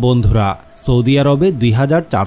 বন্ধুরা, সৌদি আরবে দুই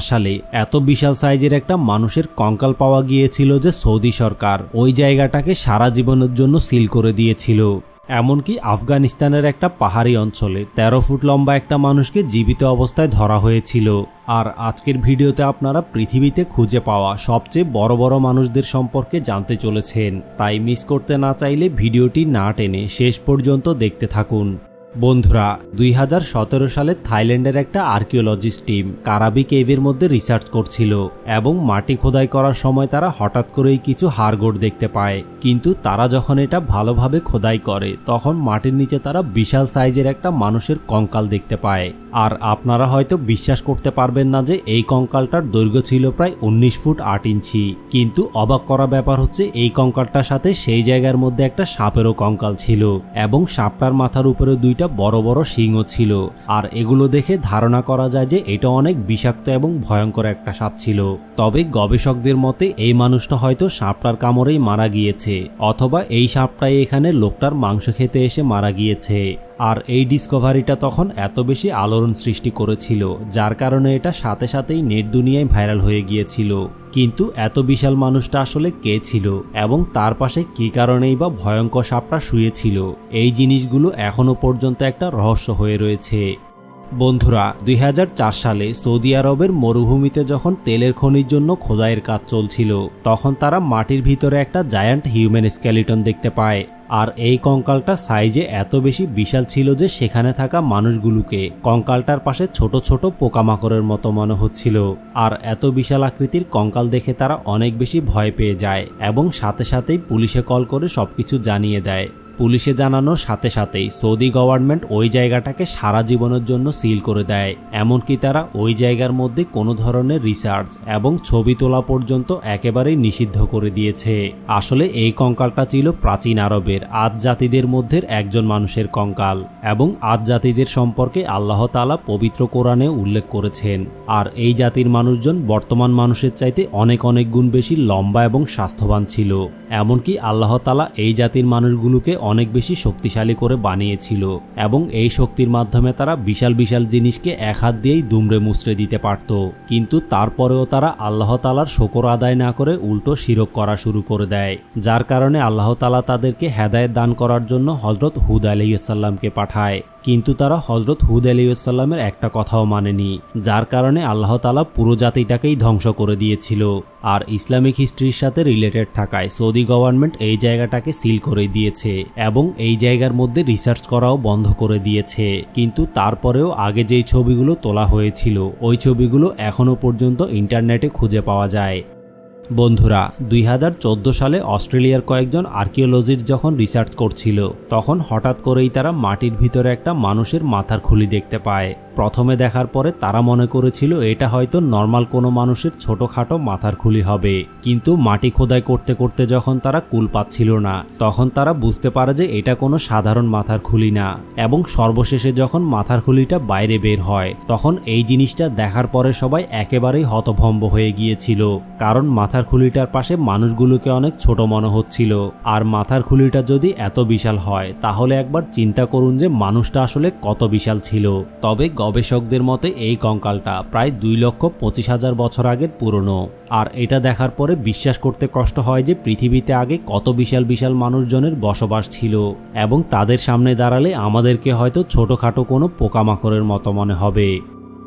সালে এত বিশাল সাইজের একটা মানুষের কঙ্কাল পাওয়া গিয়েছিল যে সৌদি সরকার ওই জায়গাটাকে সারা জীবনের জন্য সিল করে দিয়েছিল। এমনকি আফগানিস্তানের একটা পাহাড়ি অঞ্চলে ১৩ ফুট লম্বা একটা মানুষকে জীবিত অবস্থায় ধরা হয়েছিল। আর আজকের ভিডিওতে আপনারা পৃথিবীতে খুঁজে পাওয়া সবচেয়ে বড় বড় মানুষদের সম্পর্কে জানতে চলেছেন। তাই মিস করতে না চাইলে ভিডিওটি না টেনে শেষ পর্যন্ত দেখতে থাকুন। বন্ধুরা, দুই হাজার সতেরো সালে থাইল্যান্ডের একটা আর্কিওলজিস্ট টিম কারাবি কেভের মধ্যে রিসার্চ করছিল এবং মাটি খোদাই করার সময় তারা হঠাৎ করেই কিছু হাড়গোড় দেখতে পায়। কিন্তু তারা যখন এটা ভালোভাবে খোদাই করে, তখন মাটির নিচে তারা বিশাল সাইজের একটা মানুষের কঙ্কাল দেখতে পায়। আর আপনারা হয়তো বিশ্বাস করতে পারবেন না যে এই কঙ্কালটার দৈর্ঘ্য ছিল প্রায় উনিশ ফুট আট ইঞ্চি। কিন্তু অবাক করা ব্যাপার হচ্ছে এই কঙ্কালটার সাথে সেই জায়গার মধ্যে একটা সাপেরও কঙ্কাল ছিল এবং সাপটার মাথার উপরে দুইটা বড় বড় শিংও ছিল। আর এগুলো দেখে ধারণা করা যায় যে এটা অনেক বিষাক্ত এবং ভয়ঙ্কর একটা সাপ ছিল। তবে গবেষকদের মতে এই মানুষটা হয়তো সাপটার কামড়েই মারা গিয়েছে, অথবা এই সাপটাই এখানে লোকটার মাংস খেতে এসে মারা গিয়েছে। আর এই ডিসকভারিটা তখন এত বেশি আলোড়ন সৃষ্টি করেছিল, যার কারণে এটা সাথে সাথেই নেট দুনিয়ায় ভাইরাল হয়ে গিয়েছিল। কিন্তু এত বিশাল মানুষটা আসলে কে ছিল এবং তার পাশে কী কারণেই বা ভয়ঙ্কর সাপটা শুয়েছিল, এই জিনিসগুলো এখনও পর্যন্ত একটা রহস্য হয়ে রয়েছে। বন্ধুরা, দুই হাজার চার সালে সৌদি আরবের মরুভূমিতে যখন তেলের খনির জন্য খোদাইয়ের কাজ চলছিল, তখন তারা মাটির ভিতরে একটা জায়ান্ট হিউম্যান স্কেলিটন দেখতে পায়। আর এই কঙ্কালটা সাইজে এত বেশি বিশাল ছিল যে সেখানে থাকা মানুষগুলোকে কঙ্কালটার পাশে ছোট ছোট পোকামাকড়ের মতো মনে হচ্ছিল। আর এত বিশাল আকৃতির কঙ্কাল দেখে তারা অনেক বেশি ভয় পেয়ে যায় এবং সাথে সাথেই পুলিশে কল করে সবকিছু জানিয়ে দেয়। পুলিশে জানানোর সাথে সাথেই সৌদি গভর্নমেন্ট ওই জায়গাটাকে সারা জীবনের জন্য সিল করে দেয়। এমনকি তারা ওই জায়গার মধ্যে কোনো ধরনের রিসার্চ এবং ছবি তোলা পর্যন্ত একেবারেই নিষিদ্ধ করে দিয়েছে। আসলে এই কঙ্কালটা ছিল প্রাচীন আরবের আদ জাতিদের মধ্যে একজন মানুষের কঙ্কাল এবং আদ জাতিদের সম্পর্কে আল্লাহ তালা পবিত্র কোরআনে উল্লেখ করেছেন। আর এই জাতির মানুষজন বর্তমান মানুষের চাইতে অনেক অনেক গুণ বেশি লম্বা এবং স্বাস্থ্যবান ছিল। এমনকি আল্লাহ তালা এই জাতির মানুষগুলোকে অনেক বেশি শক্তিশালী করে বানিয়েছিল এবং এই শক্তির মাধ্যমে তারা বিশাল বিশাল জিনিসকে এক হাত দিয়েই দুমড়ে মুচড়ে দিতে পারত। কিন্তু তারপরেও তারা আল্লাহ তালার শকর আদায় না করে উল্টো শিরক করা শুরু করে দেয়, যার কারণে আল্লাহ তালা তাদেরকে হেদায়ত দান করার জন্য হজরত হুদ আলহিসাল্লামকে পাঠায়। কিন্তু তারা হজরত হুদ আলিউসাল্লামের একটা কথাও মানেনি, যার কারণে আল্লাহ তালা পুরো জাতিটাকেই ধ্বংস করে দিয়েছিল। আর ইসলামিক হিস্ট্রির সাথে রিলেটেড থাকায় সৌদি গভর্নমেন্ট এই জায়গাটাকে সিল করে দিয়েছে এবং এই জায়গার মধ্যে রিসার্চ করাও বন্ধ করে দিয়েছে। কিন্তু তারপরেও আগে যেই ছবিগুলো তোলা হয়েছিল, ওই ছবিগুলো এখনও পর্যন্ত ইন্টারনেটে খুঁজে পাওয়া যায়। বন্ধুরা, দুই হাজার চোদ্দ সালে অস্ট্রেলিয়ার কয়েকজন আর্কিওলজির যখন রিসার্চ করছিল, তখন হঠাৎ করেই তারা মাটির ভিতরে একটা মানুষের মাথার খুলি দেখতে পায়। প্রথমে দেখার পরে তারা মনে করেছিল এটা হয়তো নর্মাল কোনো মানুষের ছোটোখাটো মাথার খুলি হবে। কিন্তু মাটি খোদাই করতে করতে যখন তারা কুল পাচ্ছিল না, তখন তারা বুঝতে পারে যে এটা কোনো সাধারণ মাথার খুলি না। এবং সর্বশেষে যখন মাথার খুলিটা বাইরে বের হয়, তখন এই জিনিসটা দেখার পরে সবাই একেবারেই হতভম্ব হয়ে গিয়েছিল। কারণ মাথার খুলিটার পাশে মানুষগুলোকে অনেক ছোট মনে হচ্ছিল। আর মাথার খুলিটা যদি এত বিশাল হয়, তাহলে একবার চিন্তা করুন যে মানুষটা আসলে কত বিশাল ছিল। তবে গবেষকদের মতে, এই কঙ্কালটা প্রায় দুই লক্ষ পঁচিশ হাজার বছর আগের পুরনো। আর এটা দেখার পরে বিশ্বাস করতে কষ্ট হয় যে পৃথিবীতে আগে কত বিশাল বিশাল মানুষজনের বসবাস ছিল এবং তাদের সামনে দাঁড়ালে আমাদেরকে হয়তো ছোটোখাটো কোনো পোকামাকড়ের মতো মনে হবে।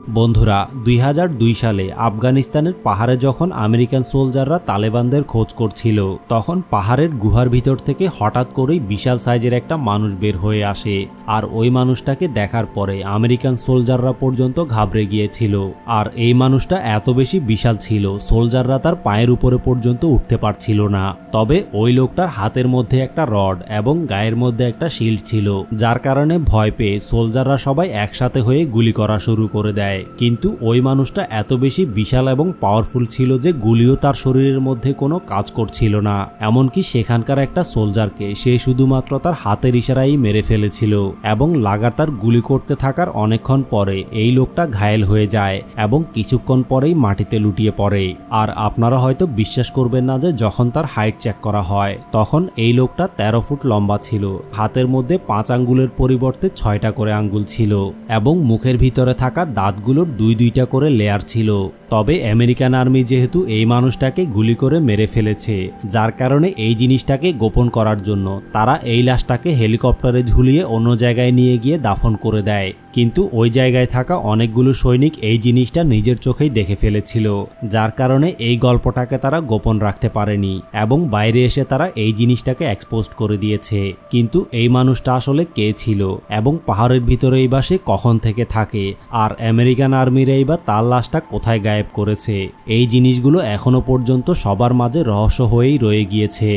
বন্ধুরা, দুই হাজার দুই সালে আফগানিস্তানের পাহাড়ে যখন আমেরিকান সোলজাররা তালেবানদের খোঁজ করছিল, তখন পাহাড়ের গুহার ভিতর থেকে হঠাৎ করেই বিশাল সাইজের একটা মানুষ বের হয়ে আসে। আর ওই মানুষটাকে দেখার পরে আমেরিকান সোলজাররা পর্যন্ত ঘাবড়ে গিয়েছিল। আর এই মানুষটা এত বেশি বিশাল ছিল, সোলজাররা তার পায়ের উপরে পর্যন্ত উঠতে পারছিল না। তবে ওই লোকটার হাতের মধ্যে একটা রড এবং গায়ের মধ্যে একটা শিল্ড ছিল, যার কারণে ভয় পেয়ে সোলজাররা সবাই একসাথে হয়ে গুলি করা শুরু করে দেয়। দেয়। কিন্তু ওই মানুষটা এত বেশি বিশাল এবং পাওয়ারফুল ছিল যে গুলিও তার শরীরের মধ্যে কোনো কাজ করছিল না। এমনকি সেখানকার একটা সোলজারকে সে শুধুমাত্র তার হাতের ইশারাই মেরে ফেলেছিল এবং লাগাতার গুলি করতে থাকার অনেকক্ষণ পরে এই লোকটা ঘায়েল হয়ে যায় এবং কিছুক্ষণ পরেই মাটিতে লুটিয়ে পড়ে। আর আপনারা হয়তো বিশ্বাস করবেন না যে যখন তার হাইট চেক করা হয়, তখন এই লোকটা তেরো ফুট লম্বা ছিল। হাতের মধ্যে পাঁচ আঙ্গুলের পরিবর্তে ছয়টা করে আঙ্গুল ছিল এবং মুখের ভিতরে থাকা দাঁতগুলোর দুই দুইটা করে লেয়ার ছিল। তবে আমেরিকান আর্মি যেহেতু এই মানুষটাকে গুলি করে মেরে ফেলেছে, যার কারণে এই জিনিসটাকে গোপন করার জন্য তারা এই লাশটাকে হেলিকপ্টারে ঝুলিয়ে অন্য জায়গায় নিয়ে গিয়ে দাফন করে দেয়। কিন্তু ওই জায়গায় থাকা অনেকগুলো সৈনিক এই জিনিসটা নিজের চোখেই দেখে ফেলেছিল, যার কারণে এই গল্পটাকে তারা গোপন রাখতে পারেনি এবং বাইরে এসে তারা এই জিনিসটাকে এক্সপোজ করে দিয়েছে। কিন্তু এই মানুষটা আসলে কে ছিল এবং পাহাড়ের ভিতরেই বা সে কখন থেকে থাকে? আর আমেরিকান আর্মিরাই বা তার লাশটা কোথায় গায়েব করেছে? এই জিনিসগুলো এখনও পর্যন্ত সবার মাঝে রহস্য হয়েই রয়ে গিয়েছে।